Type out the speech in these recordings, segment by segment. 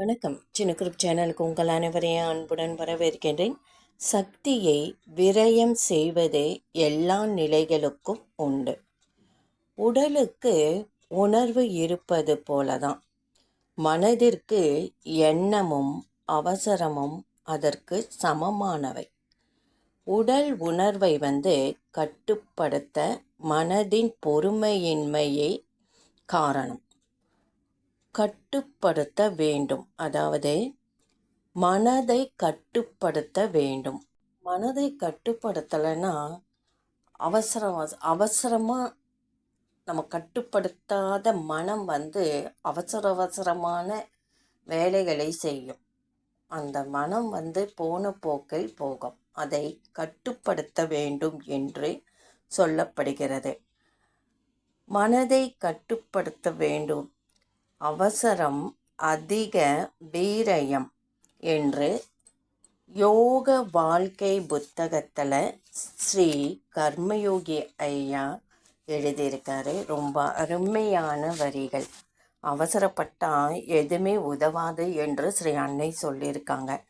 வணக்கம். சின்ன குரூப் சேனலுக்கு உங்கள் அனைவரையும் அன்புடன் வரவேற்கின்றேன். சக்தியை விரயம் செய்வதே எல்லா நிலைகளுக்கும் உண்டு. உடலுக்கு உணர்வு இருப்பது போலதான். மனதிற்கு எண்ணமும் அவசரமும் அதற்கு சமமானவை. உடல் உணர்வை வந்து கட்டுப்படுத்த மனதின் பொறுமையின்மையே காரணம். கட்டுப்படுத்த வேண்டும். அதாவது மனதை கட்டுப்படுத்த வேண்டும். மனதை கட்டுப்படுத்தலைன்னா அவசரம் அவசரமாக நம்ம கட்டுப்படுத்தாத மனம் வந்து அவசர அவசரமான வேலைகளை செய்யும். அந்த மனம் வந்து போன போக்கில் போகும். அதை கட்டுப்படுத்த வேண்டும் என்று சொல்லப்படுகிறது. மனதை கட்டுப்படுத்த வேண்டும். அவசரம் அதிக வீரயம் என்று யோக வாழ்க்கை புத்தகத்தில் ஸ்ரீ கர்மயோகி ஐயா எழுதியிருக்காரு. ரொம்ப அருமையான வரிகள். அவசரப்பட்டால் எதுவுமே உதவாது என்று ஸ்ரீ அன்னை சொல்லியிருக்காங்க.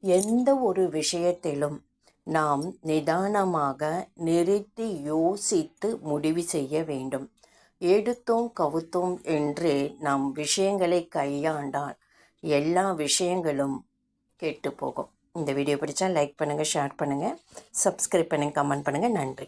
எந்த ஒரு விஷயத்திலும் நாம் நிதானமாக நிறுத்தி யோசித்து முடிவு செய்ய வேண்டும். எடுத்தோம் கவுத்தோம் என்று நம் விஷயங்களை கையாண்டால் எல்லா விஷயங்களும் கெட்டு போகும் இந்த வீடியோ பிடிச்சா லைக் பண்ணுங்கள் ஷேர் பண்ணுங்கள் சப்ஸ்கிரைப் பண்ணுங்கள் கமெண்ட் பண்ணுங்கள் நன்றி.